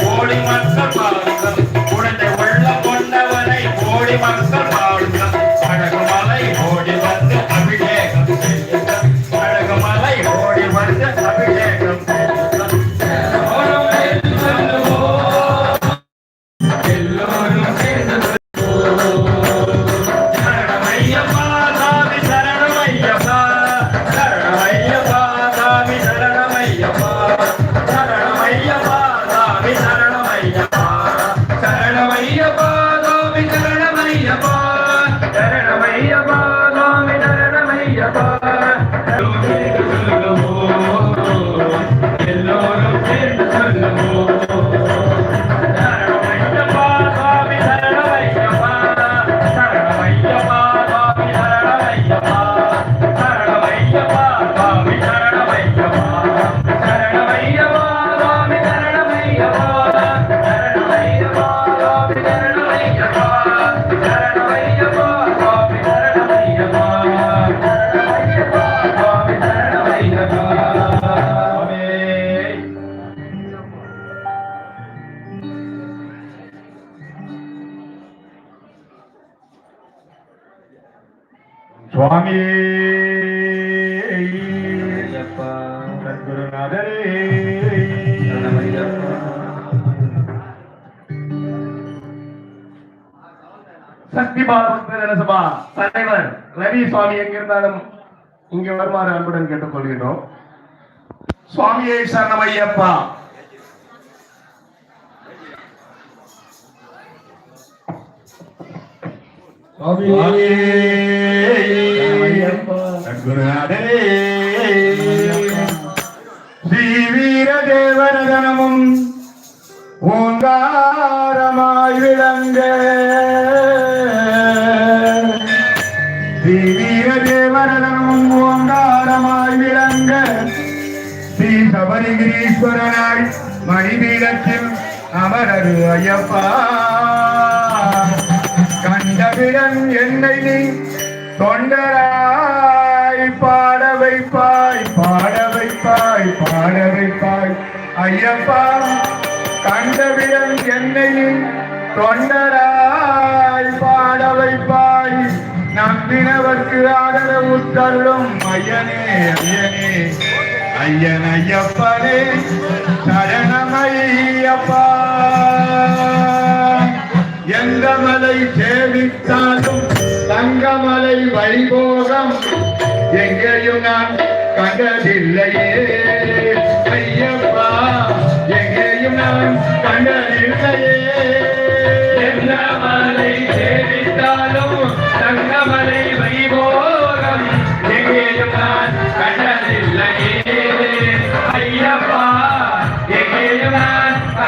கோடி மக்கள் சுவாமி. சத்குருநாதரே. சக்தி பாலசுந்தர சபா தலைவர் ரவி சுவாமி எங்கிருந்தாலும் இங்கே வருமாறு அன்புடன் கேட்டுக்கொள்கிறோம் சுவாமியே சரணம் ஐயப்பா சத்குருநாதரே ஸ்ரீ வீர தேவரதனமும் ஓங்காரமாய் விளங்க ஸ்ரீ வீர ஓங்காரமாய் விளங்க ஸ்ரீ சபரிகிரீஸ்வரனாய் மணிபீடத்தில் அமரரு ஐயப்பா கண்டவிடன் என்னை நீ தொண்டரா வைப்பாய் வைப்பாய் ஐயப்பா கண்டவிடம் என்னையும் தொண்டராய் பாட வைப்பாய். நம்பினவர்க்கு ஆதரவு தள்ளும் ஐயனே ஐயனே. ஐயன் ஐயப்பனே சரணமையப்பா எந்த மலை சேவித்தாலும் தங்கமலை வைபோகம். எங்கேயும் நான் கண்டதில்லையே.